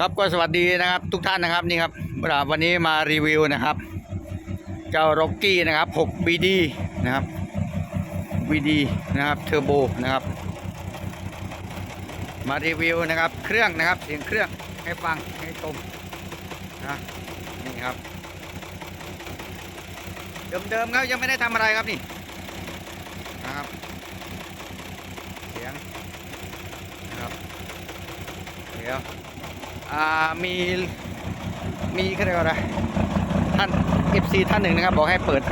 ครับก็สวัสดีนะครับทุกท่านนะครับนี่ครับวันนี้มารีวิวนะครับ เจ้าร็อกกี้นะครับ 6 BD นะครับ BD นะครับเทอร์โบนะครับ มารีวิวนะครับเครื่องนะครับเสียงเครื่องให้ฟังให้ชมนะนี่ครับเดิมๆครับยังไม่ได้ทำอะไรครับนี่นะครับเสียงนะครับเดี๋ยว มีมีเขาเรียกว่าอะไรท่าน FC ท่านหนึ่งนะครับ บอกให้เปิด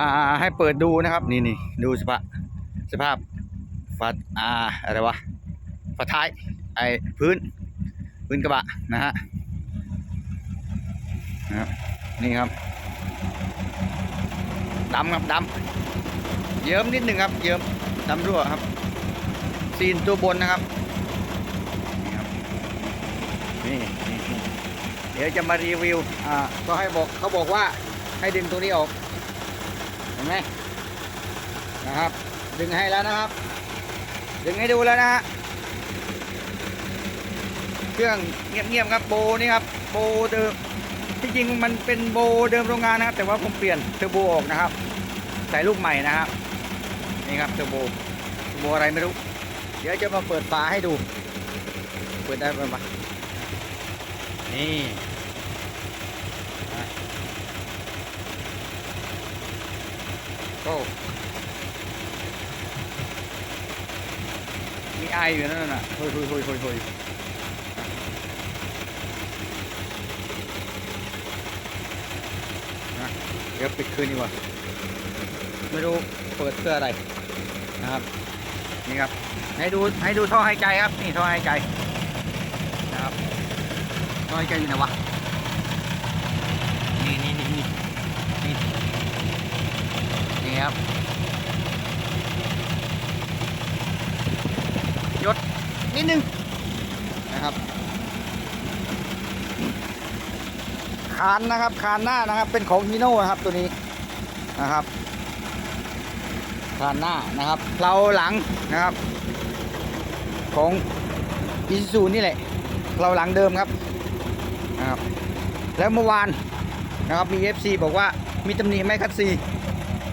อ่าให้เปิดดูนะครับ นี่นี่ดูสภาพสภาพฝาอ่าอะไรวะฝาท้ายไอพื้น พื้นกระบะนะฮะนะครับนี่ครับดำครับดำเยิ้มนิดหนึ่งครับ เยิ้มดำรั่วครับซีนตัวบนนะครับ นี่นี่นี่เดี๋ยวจะมารีวิว อ่า ก็ให้บอกเขาบอกว่าให้ดึงตรงนี้ออก เห็นไหมนะครับ ดึงให้แล้วนะครับ ดึงให้ดูแล้วนะฮะ เครื่องเงียบๆครับโบนี่ครับ โบเดิม ที่จริงมันเป็นโบเดิมโรงงานนะครับ แต่ว่าผมเปลี่ยนเทอร์โบออกนะครับ ใส่ลูกใหม่นะครับ นี่ครับเทอร์โบ เทอร์โบอะไรไม่รู้ เดี๋ยวจะมาเปิดฝาให้ดู เปิดได้ปะนี่ นะโอ้มีไออยู่นั่นน่ะเฮ้ยเฮ้ยเฮ้ยเฮ้ยนะเดี๋ยวปิดคืนดีกว่า ไม่รู้เปิดเพื่ออะไรนะครับ นี่ครับ ให้ดูให้ดูท่อหายใจครับ นี่ท่อหายใจนะครับ น้อยใจอยู่ไหนวะ นี่นี่นี่นี่นี่นี่ครับยศนิดนึงนะครับคานนะครับคานหน้านะครับ เป็นของฮีโน่นะครับตัวนี้นะครับคานหน้านะครับเพลาหลังนะครับ ของอิซูนี่แหละเพลาหลังเดิมครับ นะครับ แล้วเมื่อวานนะครับมี FC บอกว่ามีตำหนิไหมคัดซี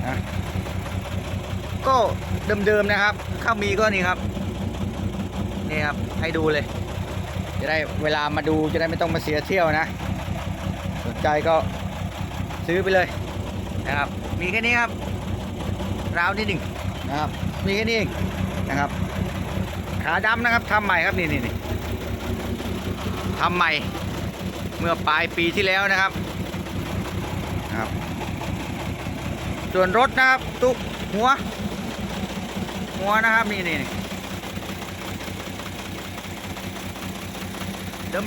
นะก็เดิมๆนะครับ ข้ามีก็นี่ครับนี่ครับให้ดูเลย จะได้เวลามาดูจะได้ไม่ต้องมาเสียเที่ยวนะ สนใจก็ซื้อไปเลยนะครับ มีแค่นี้ครับราวนิดหนึ่งนะครับ มีแค่นี้เองนะครับ ขาดำนะครับทำใหม่ครับนี่นี่นี่ทำใหม่ เมื่อปลายปีที่แล้วนะครับครับ ส่วนรถนะครับตุกหัว หัวนะครับนี่นี่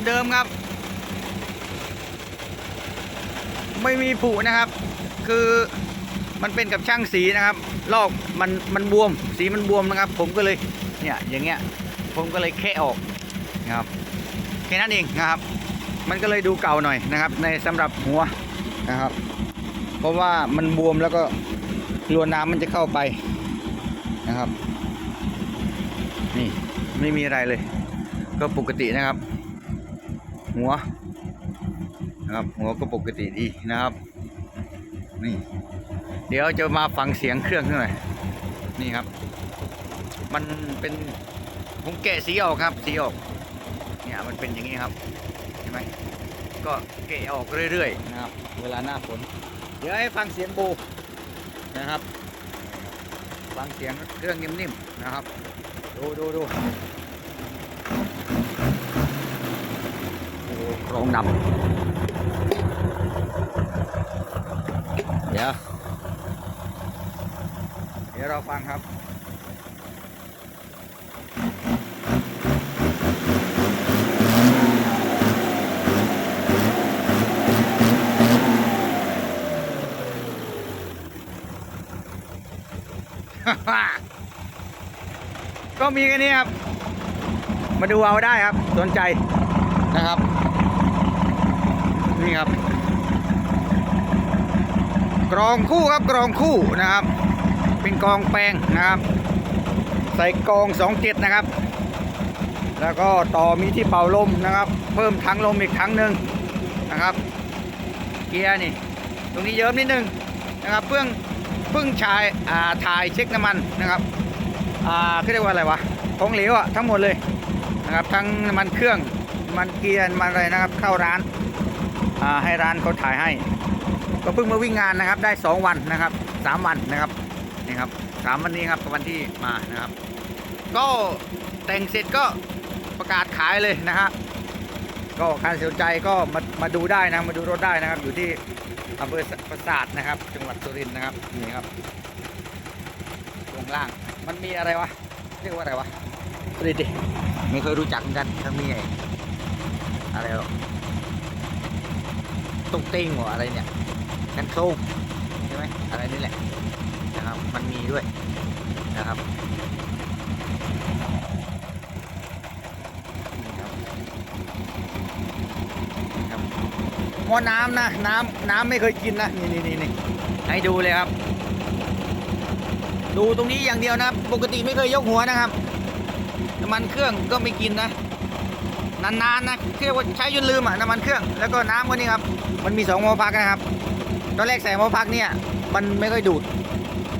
เดิมๆครับ ไม่มีผุนะครับ คือมันเป็นกับช่างสีนะครับ ลอกมันมันบวมสีมันบวมนะครับ ผมก็เลยเนี่ยอย่างเงี้ยผมก็เลยแคะออกนะครับแค่นั้นเองนะครับ มันก็เลยดูเก่าหน่อยนะครับ ในสำหรับหัวนะครับ เพราะว่ามันบวมแล้วก็รัวนน้ำมันจะเข้าไปนะครับ นี่ไม่มีอะไรเลย ก็ปกตินะครับ หัวนะครับหัวก็ปกติดีนะครับ นี่ เดี๋ยวจะมาฟังเสียงเครื่องหน่อยนี่ครับ มันเป็นผมแกะสีออกครับ สีออก เนี่ยมันเป็นอย่างนี้ครับ ไหมก็เกะออกเรื่อยๆนะครับ เวลาหน้าฝนเดี๋ยวให้ฟังเสียงโบนะครับ ฟังเสียงเครื่องนิ่มๆนะครับ ดูดูดูโอ้โรงดำเดี๋ยวเดี๋ยวเราฟังครับ ก็มีแค่นี้ครับ มาดูเอาได้ครับสนใจนะครับ นี่ครับ กรองคู่ครับกรองคู่นะครับ เป็นกองแปลงนะครับ ใส่กองสองเจ็ดนะครับ แล้วก็ต่อมีที่เป่าลมนะครับ เพิ่มถังลมอีกถังหนึ่งนะครับ เกียร์นี่ ตรงนี้เยิ้มนิดนึงนะครับเพิ่ง เพิ่งชายถ่ายเช็คน้ำมันนะครับอ่าเขาเรียกว่าอะไรวะของเหลวอะทั้งหมดเลยนะครับทั้งน้ำมันเครื่องน้ำมันเกียร์มันอะไรนะครับเข้าร้านาให้ร้านเขาถ่ายให้ ก็เพิ่งมาวิ่งงานนะครับได้ 2 วันนะครับ 3 วันนะครับนี่ครับสามวันนี้ครับวันที่มานะครับ ก็แต่งเสร็จก็ประกาศขายเลยนะครับ ก็ใครสนใจก็มามาดูได้นะมาดูรถได้นะครับ อยู่ที่อำเภอปราสาทนะครับ จังหวัดสุรินทร์นะครับนี่ครับตรงล่างมันมีอะไรวะเรียกว่าอะไรวะดูดิดิไม่เคยรู้จักเหมือนกันทั้งมีไอ้อะไรหรอตุ้งติ้งหัวอะไรเนี่ยกันโครงใช่ไหมอะไรนี่แหละนะครับ มันมีด้วยนะครับนี่ครับ ครับ หม้อน้ำนะน้ำน้ำไม่เคยกินนะนี่นี่นี่นี่ให้ดูเลยครับ ดูตรงนี้อย่างเดียวนะปกติไม่เคยยกหัวนะครับน้ำมันเครื่องก็ไม่กินนะนานๆนะเรียกว่าใช้จนลืมอะน้ำมันเครื่องแล้วก็น้ำก็นี่ครับ มันมีสองหม้อพักนะครับตอนแรกใส่หม้อพักเนี่ยมันไม่ค่อยดูด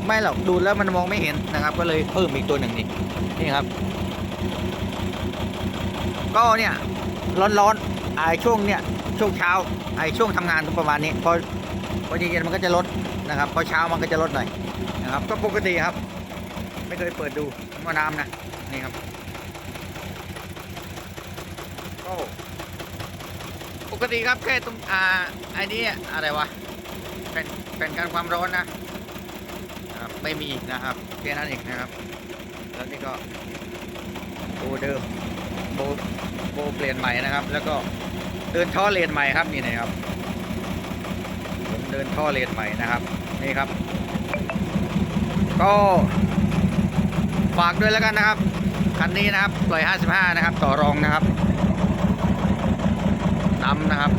ไม่หรอกดูดแล้วมันมองไม่เห็นนะครับ ก็เลยเพิ่มอีกตัวหนึ่งนี่นี่ครับ ก็เนี่ยร้อนๆไอ้ช่วงเนี่ย ช่วงเช้าไอ้ช่วงทำงานก็ประมาณนี้พอพอเย็นๆมันก็จะลดนะครับพอเช้ามันก็จะลดหน่อยนะครับ ก็ปกติครับ ไม่เคยเปิดดูม้อน้ำนะนี่ครับก็ปกติครับแค่ตรงอ่าไอ้นี้อะไรวะเป็นเป็นการความร้อนนะนะครับไม่มีนะครับแค่นั้นเองนะครับ แล้วนี่ก็โบเดิมโบโบเปลี่ยนใหม่นะครับ แล้วก็ เดินท่อเลนใหม่ครับนี่นะครับผมเดินท่อเลนใหม่นะครับนี่ครับ ก็ฝากด้วยแล้วกันนะครับคันนี้นะครับปล่อย55นะครับ ต่อรองนะครับดำนะครับ